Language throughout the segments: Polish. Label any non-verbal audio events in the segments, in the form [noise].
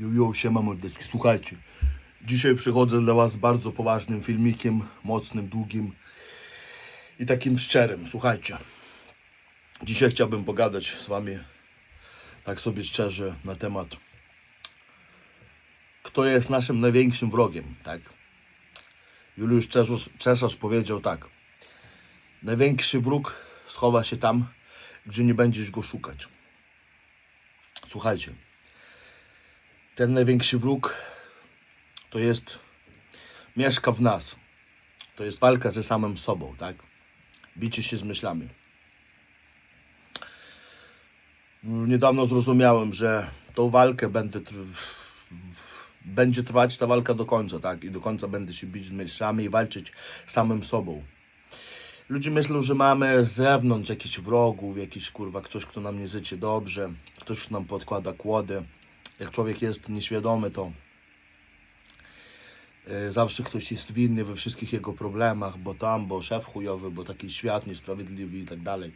Juju, siema mordeczki, słuchajcie. Dzisiaj przychodzę dla was z bardzo poważnym filmikiem, mocnym, długim i takim szczerym. Słuchajcie, dzisiaj chciałbym pogadać z wami tak sobie szczerze na temat kto jest naszym największym wrogiem, tak? Juliusz Cezarz, Cesarz powiedział tak. Największy wróg schowa się tam, gdzie nie będziesz go szukać. Słuchajcie, ten największy wróg to jest, mieszka w nas. To jest walka ze samym sobą, tak? Bicie się z myślami. Niedawno zrozumiałem, że tą walkę będę będzie trwać ta walka do końca, tak? I do końca będę się bić z myślami i walczyć samym sobą. Ludzie myślą, że mamy z zewnątrz jakichś wrogów, jakiś kurwa ktoś, kto nam nie życzy dobrze, ktoś, kto nam podkłada kłody. Jak człowiek jest nieświadomy, to e, zawsze ktoś jest winny we wszystkich jego problemach, bo tam, bo szef chujowy, bo taki świat niesprawiedliwy i tak dalej.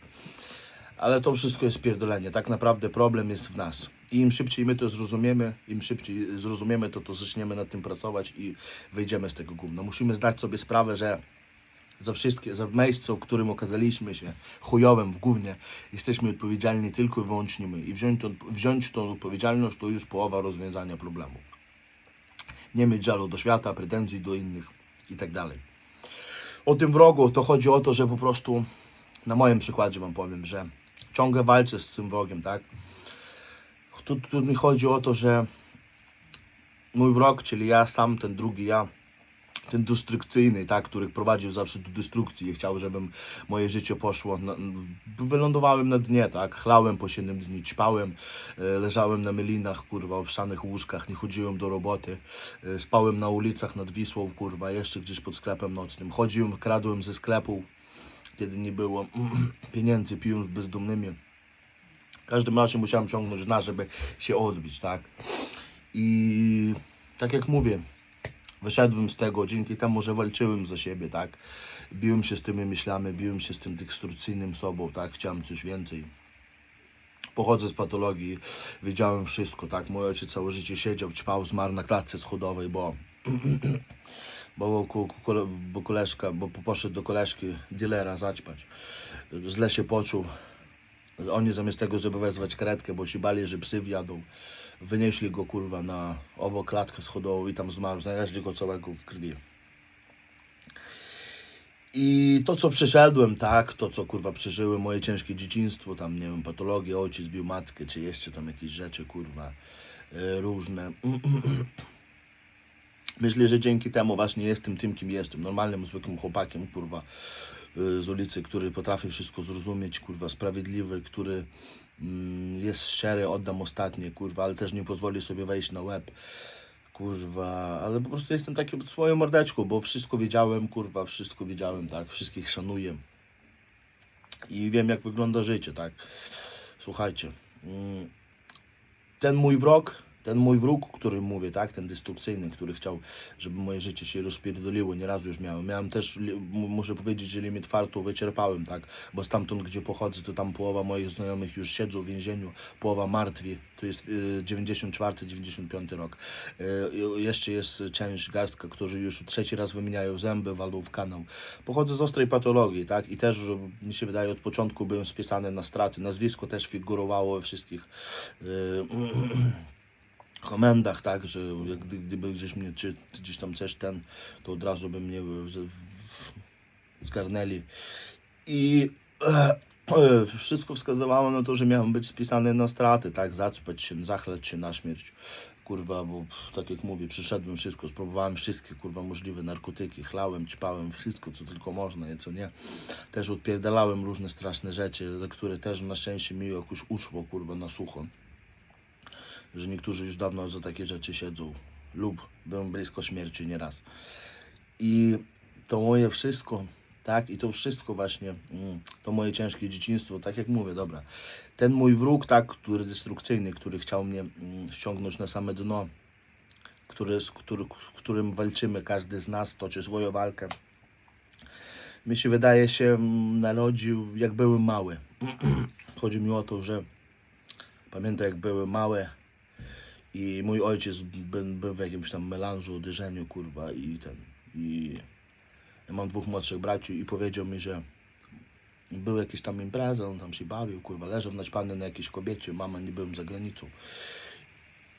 Ale to wszystko jest pierdolenie. Tak naprawdę problem jest w nas. I im szybciej my to zrozumiemy, im szybciej zrozumiemy to, to zaczniemy nad tym pracować i wyjdziemy z tego gówna. Musimy zdać sobie sprawę, że za wszystkie, za miejsce, w którym okazaliśmy się chujowym w gównie, jesteśmy odpowiedzialni tylko i wyłącznie my. I wziąć, to, wziąć tą odpowiedzialność to już połowa rozwiązania problemu. Nie mieć żalu do świata, pretensji do innych i tak dalej. O tym wrogu to chodzi o to, że po prostu, na moim przykładzie wam powiem, że ciągle walczę z tym wrogiem, tak? Tu, tu mi chodzi o to, że mój wrog, czyli ja sam, ten drugi ja, ten destrukcyjny, tak, który prowadził zawsze do destrukcji i chciał, żebym moje życie poszło, na, wylądowałem na dnie, tak, chlałem po 7 dni, ćpałem, e, leżałem na mylinach, kurwa, owszanych łóżkach, nie chodziłem do roboty, e, spałem na ulicach nad Wisłą, kurwa, jeszcze gdzieś pod sklepem nocnym, chodziłem, kradłem ze sklepu, kiedy nie było [clears throat] pieniędzy, piłem z bezdomnymi. W każdym razie musiałem ciągnąć na, żeby się odbić, tak. I tak jak mówię, wyszedłem z tego dzięki temu, że walczyłem za siebie, tak. Biłem się z tymi myślami, biłem się z tym destrukcyjnym sobą, tak. Chciałem coś więcej. Pochodzę z patologii, wiedziałem wszystko, tak. Mój ojciec całe życie siedział, ćpał, zmarł na klatce schodowej, bo [clears throat] bo, bo koleżka, bo poszedł do koleżki dealera zaćpać. Źle się poczuł. Oni zamiast tego, żeby wezwać karetkę, bo się bali, że psy wjadą, wynieśli go kurwa na obok klatkę schodową i tam zmarł. Znaleźli go całego w krwi. I to, co przeszedłem, tak, to, co kurwa przeżyłem, moje ciężkie dzieciństwo, tam, nie wiem, patologię, ojciec bił matkę, czy jeszcze tam jakieś rzeczy, kurwa, e, różne. [clears throat] Myślę, że dzięki temu właśnie jestem tym, kim jestem. Normalnym, zwykłym chłopakiem, kurwa, y, z ulicy, który potrafi wszystko zrozumieć, kurwa, sprawiedliwy, który mm, jest szczery, oddam ostatnie, kurwa, ale też nie pozwoli sobie wejść na łeb. Kurwa, ale po prostu jestem takim swoją mordeczką, bo wszystko wiedziałem, kurwa, wszystko wiedziałem, tak, wszystkich szanuję. I wiem, jak wygląda życie, tak. Słuchajcie, mm, ten mój wrog, ten mój wróg, o którym mówię, tak, ten destrukcyjny, który chciał, żeby moje życie się rozpierdoliło, nieraz już miałem. Miałem też, muszę powiedzieć, że limit fartu wyczerpałem, tak, bo stamtąd, gdzie pochodzę, to tam połowa moich znajomych już siedzą w więzieniu, połowa martwi, to jest y, 94-95 rok. Y, jeszcze jest część, garstka, którzy już trzeci raz wymieniają zęby, walą w kanał. Pochodzę z ostrej patologii, tak, i też, mi się wydaje, od początku byłem spisany na straty, nazwisko też figurowało we wszystkich y, [clears throat] komendach, tak, że jak gdy, gdyby gdzieś mnie, czy gdzieś tam coś ten, to od razu by mnie w, w, w, zgarnęli. I e, e, wszystko wskazywało na to, że miałem być spisany na straty, tak, zacpać się, zachlać się na śmierć. Kurwa, bo tak jak mówię, przeszedłem wszystko, spróbowałem wszystkie kurwa możliwe narkotyki, chlałem, ćpałem, wszystko co tylko można i co nie. Też odpierdalałem różne straszne rzeczy, które też na szczęście mi jakoś uszło kurwa na sucho że niektórzy już dawno za takie rzeczy siedzą lub byłem blisko śmierci nieraz. I to moje wszystko, tak, i to wszystko właśnie, mm, to moje ciężkie dzieciństwo, tak jak mówię, dobra, ten mój wróg, tak, który destrukcyjny, który chciał mnie mm, ściągnąć na same dno, który, z który, którym walczymy, każdy z nas toczy swoją walkę. Mi się wydaje się mm, narodził, jak byłem mały. [clears throat] Chodzi mi o to, że pamiętam jak były małe I mój ojciec był, był w jakimś tam melanżu, uderzeniu, kurwa, i ten, i ja mam dwóch młodszych braci i powiedział mi, że był jakiś tam impreza, on tam się bawił, kurwa, leżał naćpany na jakiejś kobiecie, mama nie byłem za granicą.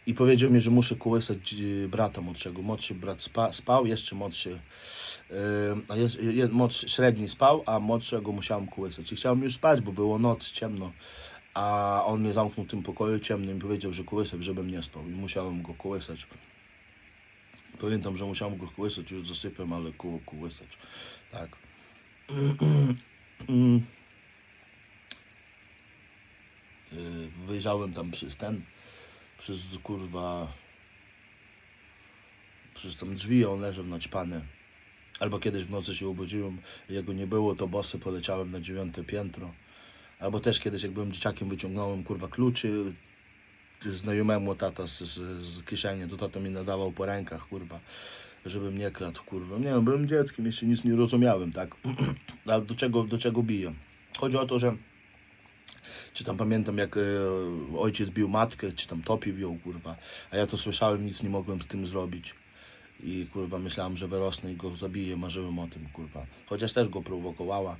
I powiedział mi, że muszę kołysać e, brata młodszego. Młodszy brat spa, spał, jeszcze młodszy, e, a je, młodszy, średni spał, a młodszego musiałem kołysać. I chciałem już spać, bo było noc, ciemno. A on mnie zamknął w tym pokoju ciemnym i powiedział, że kołysać, żebym nie spał. I musiałem go kołysać. Pamiętam, że musiałem go kołysać, już zasypiam, ale koło kołysać. Tak. [clears throat] Wyjrzałem tam przez ten, przez kurwa, przez tam drzwi, on leżał naćpany. Albo kiedyś w nocy się obudziłem, jego nie było, to bosy poleciałem na dziewiąte piętro. Albo też kiedyś, jak byłem dzieciakiem, wyciągnąłem kurwa kluczy znajomemu tata z, z, z kieszeni, to tato mi nadawał po rękach, kurwa, żebym nie kradł, kurwa. Nie wiem, byłem dzieckiem, jeszcze nic nie rozumiałem, tak? [clears throat] Ale do czego, do czego biję? Chodzi o to, że czy tam pamiętam, jak e, ojciec bił matkę, czy tam topi wziął, kurwa. A ja to słyszałem, nic nie mogłem z tym zrobić. I kurwa myślałem, że wyrosnę i go zabiję, marzyłem o tym, kurwa. Chociaż też go prowokowała.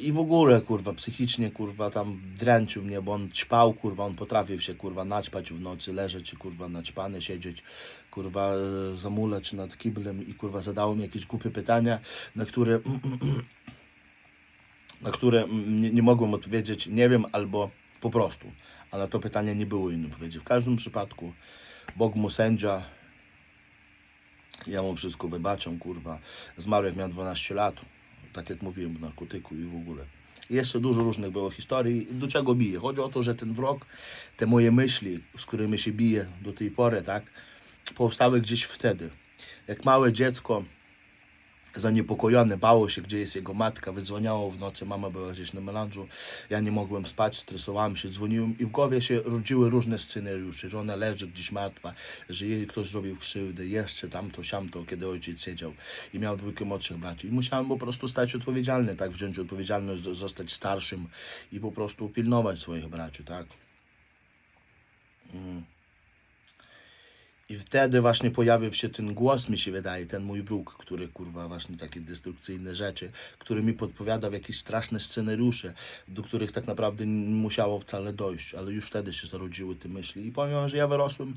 I- w ogóle, kurwa, psychicznie, kurwa, tam dręczył mnie, bo on ćpał, kurwa, on potrafił się, kurwa, naćpać w nocy, leżeć, kurwa, naćpany, siedzieć, kurwa, zamuleć nad kiblem i, kurwa, zadało mi jakieś głupie pytania, na które, [clears throat] na które nie, nie mogłem odpowiedzieć, nie wiem, albo po prostu. A na to pytanie nie było innej odpowiedzi. W każdym przypadku, Bóg mu sędzia, ja mu wszystko wybaczam, kurwa. Zmarł jak miał 12 lat, tak jak mówiłem, narkotyku i w ogóle. Jeszcze dużo różnych było historii. Do czego bije? Chodzi o to, że ten wrog, te moje myśli, z którymi się bije do tej pory, tak, powstały gdzieś wtedy. Jak małe dziecko zaniepokojone, bało się, gdzie jest jego matka, wydzwoniało w nocy, mama była gdzieś na melanżu, ja nie mogłem spać, stresowałem się, dzwoniłem i w głowie się rodziły różne scenariusze, że ona leży gdzieś martwa, że jej ktoś zrobił krzywdę, jeszcze tamto, siamto, kiedy ojciec siedział i miał dwójkę młodszych braci. I musiałem po prostu stać odpowiedzialny, tak, wziąć odpowiedzialność, zo- zostać starszym i po prostu pilnować swoich braci, tak. Mm. I wtedy właśnie pojawił się ten głos, mi się wydaje, ten mój wróg, który kurwa właśnie takie destrukcyjne rzeczy, który mi podpowiadał jakieś straszne scenariusze, do których tak naprawdę nie musiało wcale dojść, ale już wtedy się zarodziły te myśli. I powiem że ja wyrosłem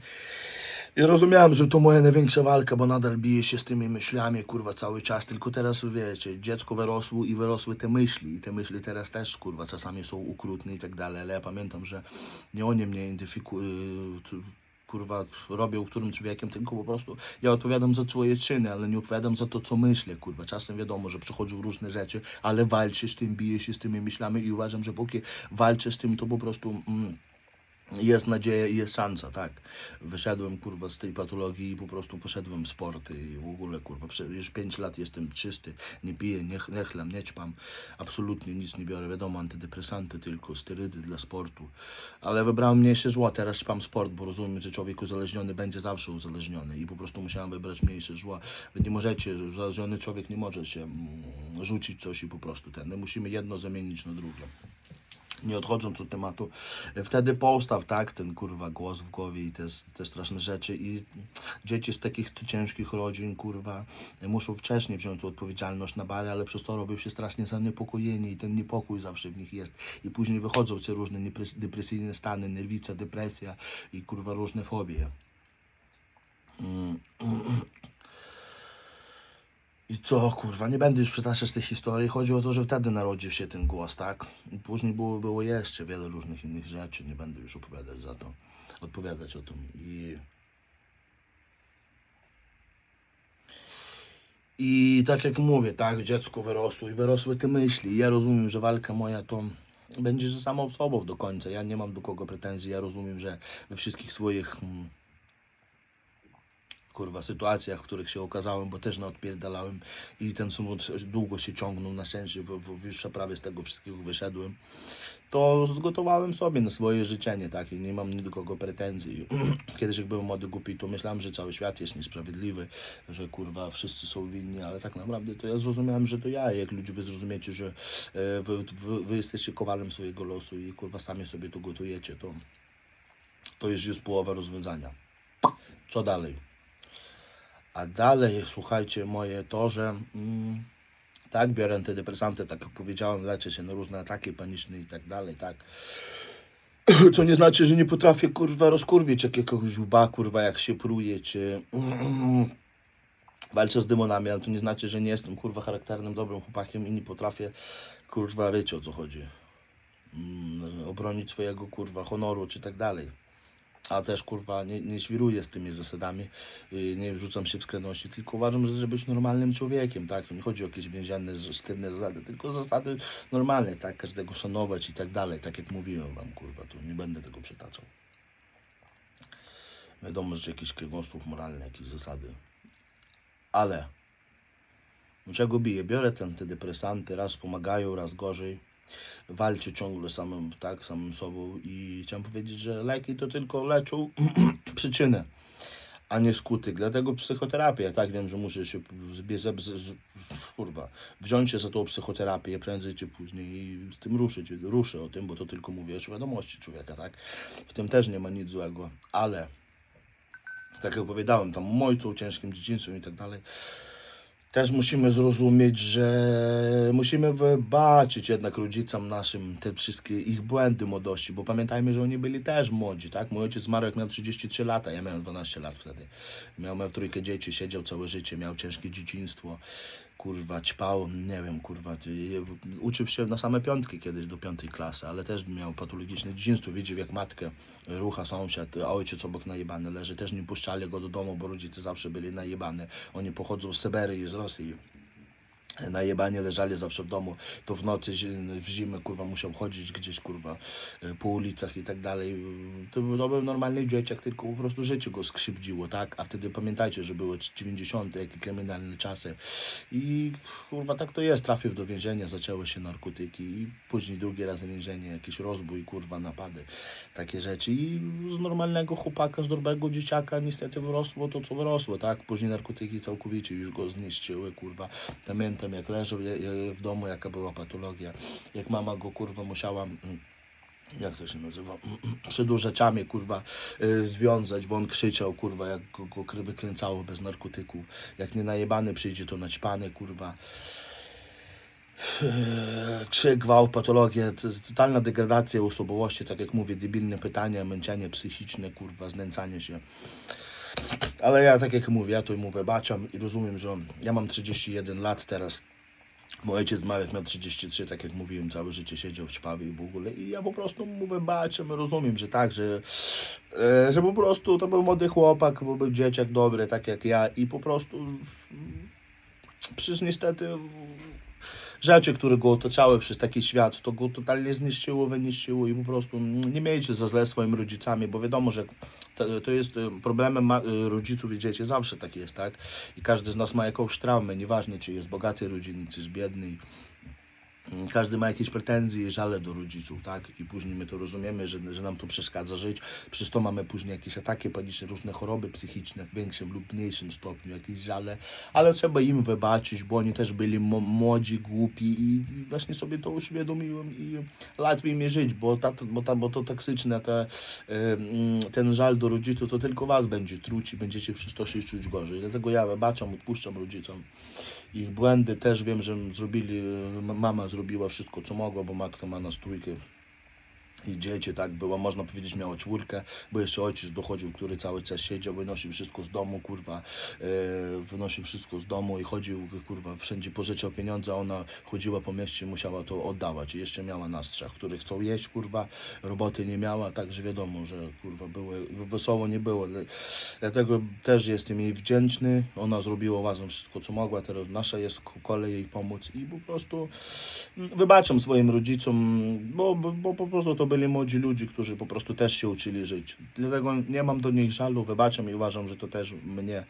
i rozumiałem, że to moja największa walka, bo nadal biję się z tymi myślami, kurwa, cały czas, tylko teraz, wiecie, dziecko wyrosło i wyrosły te myśli. I te myśli teraz też, kurwa, czasami są okrutne i tak dalej, ale ja pamiętam, że nie oni mnie identyfikują, kurwa, robią którym człowiekiem, tylko po prostu ja odpowiadam za swoje czyny, ale nie odpowiadam za to, co myślę, kurwa. Czasem wiadomo, że przychodzą różne rzeczy, ale walczę z tym, biję się z tymi myślami i uważam, że póki walczę z tym, to po prostu mm, jest nadzieja i jest szansa, tak. Wyszedłem, kurwa, z tej patologii i po prostu poszedłem w sport i w ogóle, kurwa, już 5 lat jestem czysty, nie piję, nie, nie chlam, nie ćpam, absolutnie nic nie biorę, wiadomo, antydepresanty tylko, sterydy dla sportu, ale wybrałem mniejsze zło, teraz ćpam sport, bo rozumiem, że człowiek uzależniony będzie zawsze uzależniony i po prostu musiałem wybrać mniejsze zło. Wy nie możecie, uzależniony człowiek nie może się mm, rzucić coś i po prostu ten, my musimy jedno zamienić na drugie nie odchodząc od tematu, wtedy postaw, tak, ten kurwa głos w głowie i te, te straszne rzeczy i dzieci z takich ciężkich rodzin, kurwa, muszą wcześniej wziąć odpowiedzialność na bary, ale przez to robią się strasznie zaniepokojeni i ten niepokój zawsze w nich jest i później wychodzą te różne depresyjne stany, nerwica, depresja i kurwa różne fobie. Mm. [clears throat] I co, kurwa, nie będę już przytaczać tej historii. Chodzi o to, że wtedy narodził się ten głos, tak? I później było, było jeszcze wiele różnych innych rzeczy. Nie będę już opowiadać za to, odpowiadać o tym. I, I tak jak mówię, tak, dziecko wyrosło i wyrosły te myśli. Ja rozumiem, że walka moja to będzie ze samą sobą do końca. Ja nie mam do kogo pretensji. Ja rozumiem, że we wszystkich swoich mm, kurwa sytuacjach, w których się okazałem, bo też naodpierdalałem i ten smut długo się ciągnął, na szczęście w, w, już prawie z tego wszystkiego wyszedłem, to zgotowałem sobie na swoje życzenie, tak, i nie mam do kogo pretensji. [clears throat] Kiedyś jak byłem młody głupi, to myślałem, że cały świat jest niesprawiedliwy, że kurwa wszyscy są winni, ale tak naprawdę to ja zrozumiałem, że to ja, jak ludzie wy zrozumiecie, że e, wy, wy, wy jesteście kowalem swojego losu i kurwa sami sobie to gotujecie, to To już jest połowa rozwiązania. Co dalej? A dalej, słuchajcie, moje to, że mm, tak, biorę antydepresanty, tak jak powiedziałem, leczę się na różne ataki paniczne i tak dalej, tak. [clears throat] Co nie znaczy, że nie potrafię, kurwa, rozkurwić jakiegoś łba, kurwa, jak się pruje, czy [clears throat] walczę z demonami, ale to nie znaczy, że nie jestem, kurwa, charakternym, dobrym chłopakiem i nie potrafię, kurwa, wiecie o co chodzi. Mm, obronić swojego, kurwa, honoru, czy tak dalej. A też, kurwa, nie, nie świruję z tymi zasadami, yy, nie wrzucam się w skrajności, tylko uważam, że żeby być normalnym człowiekiem, tak? Nie chodzi o jakieś więzienne, sztywne zasady, tylko zasady normalne, tak? Każdego szanować i tak dalej, tak jak mówiłem wam, kurwa, to nie będę tego przytaczał. Wiadomo, że jakiś kręgosłup moralny, jakieś zasady. Ale, no czego biję? Biorę te antydepresanty, raz pomagają, raz gorzej. Walczę ciągle samym, tak, samym sobą i chciałem powiedzieć, że leki to tylko leczą [clears throat] przyczynę, a nie skutek. Dlatego psychoterapia, tak, wiem, że muszę się z, z, z, kurwa, wziąć się za tą psychoterapię prędzej czy później i z tym ruszyć. Ruszę o tym, bo to tylko mówię o świadomości człowieka, tak. W tym też nie ma nic złego, ale tak jak opowiadałem, tam ojcu, ciężkim dzieciństwem i tak dalej, też musimy zrozumieć, że musimy wybaczyć jednak rodzicom naszym te wszystkie ich błędy młodości, bo pamiętajmy, że oni byli też młodzi, tak? Mój ojciec zmarł jak miał 33 lata, ja miałem 12 lat wtedy. Miał, miał trójkę dzieci, siedział całe życie, miał ciężkie dzieciństwo, kurwa, ćpał, nie wiem, kurwa, uczył się na same piątki kiedyś do piątej klasy, ale też miał patologiczne dzieciństwo, widział jak matkę rucha sąsiad, a ojciec obok najebany leży, też nie puszczali go do domu, bo rodzice zawsze byli najebane, oni pochodzą z Syberii, z Rosji, najebanie leżali zawsze w domu, to w nocy, w zimę, kurwa, musiał chodzić gdzieś, kurwa, e, po ulicach i tak dalej. To był normalny dzieciak, tylko po prostu życie go skrzywdziło, tak? A wtedy pamiętajcie, że były 90., jakie kryminalne czasy i kurwa, tak to jest, trafił do więzienia, zaczęły się narkotyki i później drugi raz więzienie, jakiś rozbój, kurwa, napady, takie rzeczy i z normalnego chłopaka, z dobrego dzieciaka niestety wyrosło to, co wyrosło, tak? Później narkotyki całkowicie już go zniszczyły, kurwa. Pamiętam jak leżał w domu, jaka była patologia, jak mama go kurwa musiała, mm, jak to się nazywa, [clears throat] przedłużaczami kurwa y, związać, bo on krzyczał kurwa, jak go, go wykręcało bez narkotyków, jak nie najebany przyjdzie to naćpany kurwa. Eee, Krzyk, gwałt, patologia, to jest totalna degradacja osobowości, tak jak mówię, debilne pytania, męczenie psychiczne, kurwa, znęcanie się. Ale ja, tak jak mówię, ja to mówię, baczam i rozumiem, że ja mam 31 lat teraz. Mój ojciec zmarł jak miał 33, tak jak mówiłem, całe życie siedział w ćpawie i w ogóle. I ja po prostu mówię, baczam, rozumiem, że tak, że, e, że po prostu to był młody chłopak, bo był dzieciak dobry, tak jak ja i po prostu mm, przecież niestety rzeczy, które go otaczały przez taki świat, to go totalnie zniszczyło, wyniszczyło i po prostu nie miejcie za zle swoimi rodzicami, bo wiadomo, że to, jest e, problemem e, rodziców i dzieci, zawsze tak jest, tak? I każdy z nas ma jakąś traumę, nieważne czy jest bogaty rodziny, czy jest biedny. Mm, Każdy ma jakieś pretensje i żale do rodziców, tak? I później my to rozumiemy, że, że nam to przeszkadza żyć. Przez to mamy później jakieś ataki paniczne, różne choroby psychiczne w większym lub mniejszym stopniu, jakieś żale, ale trzeba im wybaczyć, bo oni też byli młodzi, głupi i właśnie sobie to uświadomiłem i łatwiej mi żyć, bo, ta, bo, ta, bo to toksyczne, te, ten żal do rodziców to tylko was będzie truć i będziecie przez to się czuć gorzej. Dlatego ja wybaczam, odpuszczam rodzicom ich błędy też wiem, że zrobili, ma- mama zrobiła wszystko co mogła, bo matka ma nas trójkę i dzieci, tak było, można powiedzieć miała czwórkę, bo jeszcze ojciec dochodził, który cały czas siedział, wynosił wszystko z domu, kurwa, e, wynosił wszystko z domu i chodził, kurwa, wszędzie pożyczał pieniądze, ona chodziła po mieście, musiała to oddawać i jeszcze miała nas trzech, których chcą jeść, kurwa, roboty nie miała, także wiadomo, że, kurwa, były, wesoło nie było, Dlatego też jestem jej wdzięczny. Ona zrobiła razem wszystko, co mogła. Teraz nasza jest ko- kolej jej pomóc i po prostu mm, wybaczam swoim rodzicom, bo, bo, bo po prostu to byli młodzi ludzie, którzy po prostu też się uczyli żyć. Dlatego nie mam do nich żalu, wybaczam i uważam, że to też mnie e,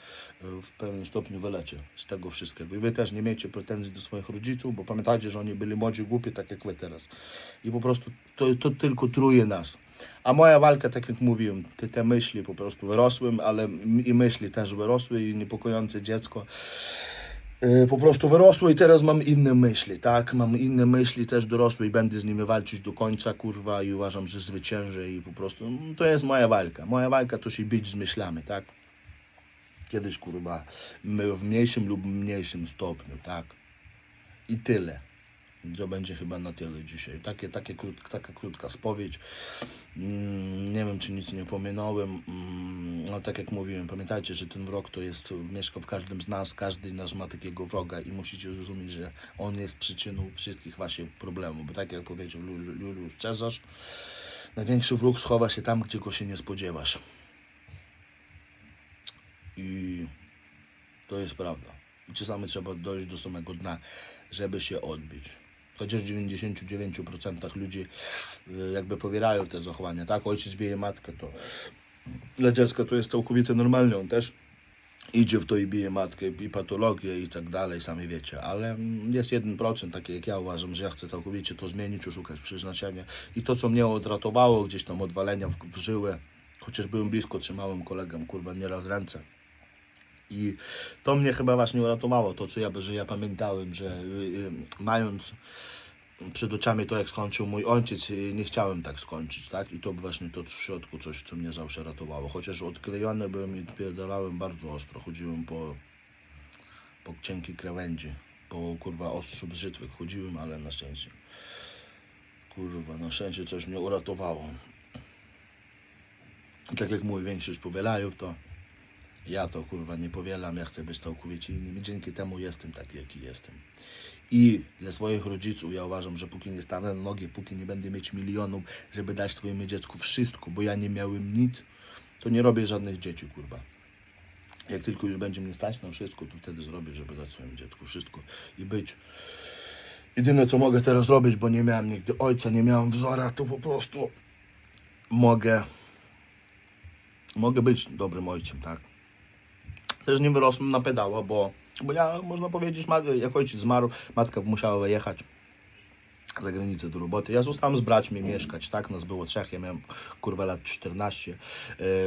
w pewnym stopniu wyleczy z tego wszystkiego. I wy też nie miejcie pretensji do swoich rodziców, bo pamiętajcie, że oni byli młodzi, głupi, tak jak wy teraz. I po prostu to, to tylko truje nas. A moja walka, tak jak mówiłem, te, te myśli po prostu wyrosłem, ale i myśli też wyrosły i niepokojące dziecko. E, po prostu wyrosło i teraz mam inne myśli, tak? Mam inne myśli, też dorosły i będę z nimi walczyć do końca, kurwa, i uważam, że zwyciężę i po prostu mm, to jest moja walka. Moja walka to się bić z myślami, tak? Kiedyś, kurwa, w mniejszym lub mniejszym stopniu, tak? I tyle. To będzie chyba na tyle dzisiaj. Takie, takie krót, taka krótka spowiedź. Mm, nie wiem, czy nic nie pominąłem. Mm, no tak jak mówiłem, pamiętajcie, że ten wrog to jest, mieszka w każdym z nas. Każdy z nas ma takiego wroga i musicie zrozumieć, że on jest przyczyną wszystkich waszych problemów. Bo tak jak powiedział Ju- Juliusz Cezarz, największy wróg schowa się tam, gdzie go się nie spodziewasz. I to jest prawda. I czasami trzeba dojść do samego dna, żeby się odbić. Chociaż w 99% ludzi y, jakby powierają te zachowania, tak? Ojciec bije matkę, to dla dziecka to jest całkowicie normalne. On też idzie w to i bije matkę, i patologię i tak dalej, sami wiecie. Ale mm, jest 1% taki jak ja uważam, że ja chcę całkowicie to zmienić, szukać przeznaczenia. I to, co mnie odratowało gdzieś tam odwalenia w, w żyłę, chociaż byłem blisko, trzymałem kolegom, kurwa, nieraz ręce. I to mnie chyba właśnie uratowało, to co ja, że ja pamiętałem, że y, y, mając przed oczami to, jak skończył mój ojciec, y, nie chciałem tak skończyć, tak? I to właśnie to w środku coś, co mnie zawsze ratowało. Chociaż odklejony byłem i odpierdalałem bardzo ostro, chodziłem po, po cienkiej krawędzi, po kurwa ostrzu brzytwy chodziłem, ale na szczęście, kurwa, na szczęście coś mnie uratowało. I tak jak mówię, większość powielajów to ja to kurwa nie powielam, ja chcę być całkowicie innym i dzięki temu jestem taki, jaki jestem. I dla swoich rodziców ja uważam, że póki nie stanę na nogi, póki nie będę mieć milionów, żeby dać swojemu dziecku wszystko, bo ja nie miałem nic, to nie robię żadnych dzieci, kurwa. Jak tylko już będzie mnie stać na wszystko, to wtedy zrobię, żeby dać swojemu dziecku wszystko i być. Jedyne co mogę teraz robić, bo nie miałem nigdy ojca, nie miałem wzora, to po prostu mogę mogę być dobrym ojcem, tak? Też nie wyrosłem na pedała, bo, bo ja, można powiedzieć, jak ojciec zmarł, matka musiała wyjechać za granicę do roboty. Ja zostałem z braćmi mieszkać, tak? Nas było trzech, ja miałem kurwa lat 14.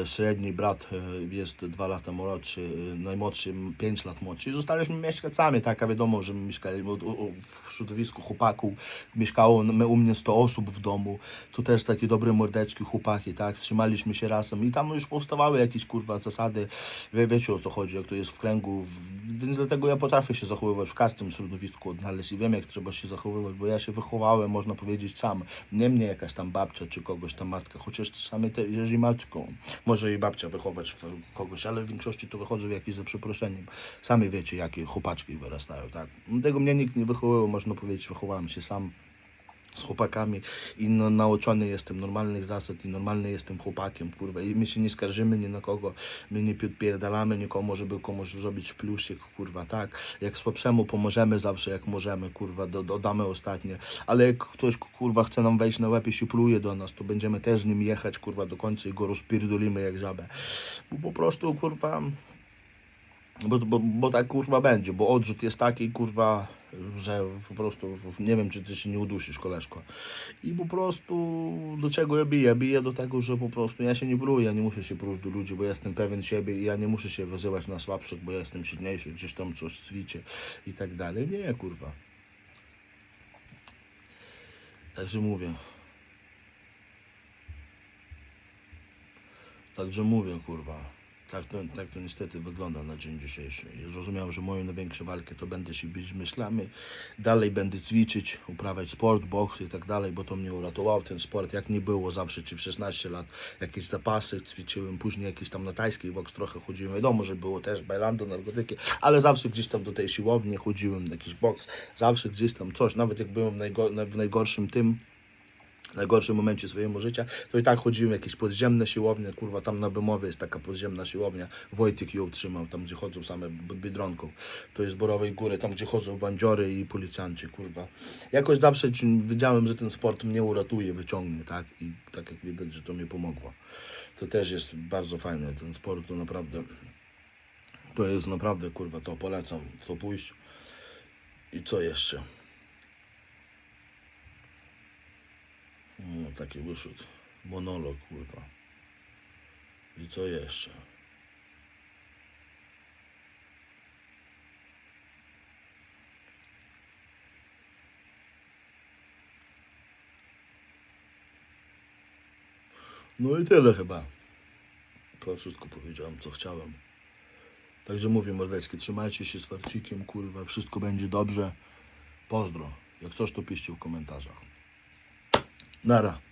E, średni brat e, jest dwa lata młodszy, e, najmłodszy 5 lat młodszy. I zostaliśmy mieszkać sami, tak? A wiadomo, że my mieszkali u, u, w środowisku chłopaków. Mieszkało u mnie 100 osób w domu. To też takie dobre mordeczki, chłopaki, tak? Trzymaliśmy się razem i tam już powstawały jakieś kurwa zasady. Wie, wiecie o co chodzi, jak to jest w kręgu. Więc dlatego ja potrafię się zachowywać w każdym środowisku odnaleźć i wiem, jak trzeba się zachowywać, bo ja się wychowałem, można powiedzieć, sam. Nie mnie jakaś tam babcia czy kogoś tam matka, chociaż czasami te, jeżeli matką może i babcia wychować kogoś, ale w większości to wychodzą jakieś za przeproszeniem. Sami wiecie, jakie chłopaczki wyrastają, tak. Tego mnie nikt nie wychowywał, można powiedzieć, wychowałem się sam z chłopakami i no, nauczony jestem normalnych zasad i normalny jestem chłopakiem, kurwa. I my się nie skarżymy ni na kogo, my nie pierdalamy nikomu, żeby komuś zrobić plusik, kurwa, tak. Jak słabszemu pomożemy zawsze, jak możemy, kurwa, do, dodamy ostatnie. Ale jak ktoś, kurwa, chce nam wejść na łeb i się pluje do nas, to będziemy też z nim jechać, kurwa, do końca i go rozpierdolimy jak żabę. Bo po prostu, kurwa, bo, bo, bo tak kurwa będzie, bo odrzut jest taki kurwa, że po prostu nie wiem czy ty się nie udusisz koleżko. I po prostu do czego ja biję? Biję do tego, że po prostu ja się nie pruję, ja nie muszę się pruć do ludzi, bo jestem pewien siebie i ja nie muszę się wyzywać na słabszych, bo jestem silniejszy, gdzieś tam coś ćwiczę i tak dalej. Nie kurwa. Także mówię. Także mówię, kurwa. Tak to, tak to niestety wygląda na dzień dzisiejszy. I zrozumiałem, że moją największą walkę to będę się bić myślami. Dalej będę ćwiczyć, uprawiać sport, boks i tak dalej, bo to mnie uratował ten sport. Jak nie było zawsze, czy w 16 lat, jakieś zapasy ćwiczyłem, później jakiś tam na tajski boks trochę chodziłem. Wiadomo, że było też bailando, narkotyki, ale zawsze gdzieś tam do tej siłowni chodziłem, na jakiś boks. Zawsze gdzieś tam coś, nawet jak byłem w, najgo- w najgorszym tym, najgorszym momencie swojego życia, to i tak chodziłem jakieś podziemne siłownie, kurwa, tam na Bemowie jest taka podziemna siłownia, Wojtek ją utrzymał, tam gdzie chodzą same Biedronką, to jest Borowej Góry, tam gdzie chodzą bandziory i policjanci, kurwa. Jakoś zawsze wiedziałem, że ten sport mnie uratuje, wyciągnie, tak, i tak jak widać, że to mi pomogło. To też jest bardzo fajne, ten sport to naprawdę, to jest naprawdę, kurwa, to polecam, to pójść. I co jeszcze? No, taki wyszedł. Monolog, kurwa. I co jeszcze? No i tyle chyba. To wszystko powiedziałem, co chciałem. Także mówię, mordeczki, trzymajcie się z farcikiem, kurwa, wszystko będzie dobrze. Pozdro. Jak coś, to piszcie w komentarzach. Nara.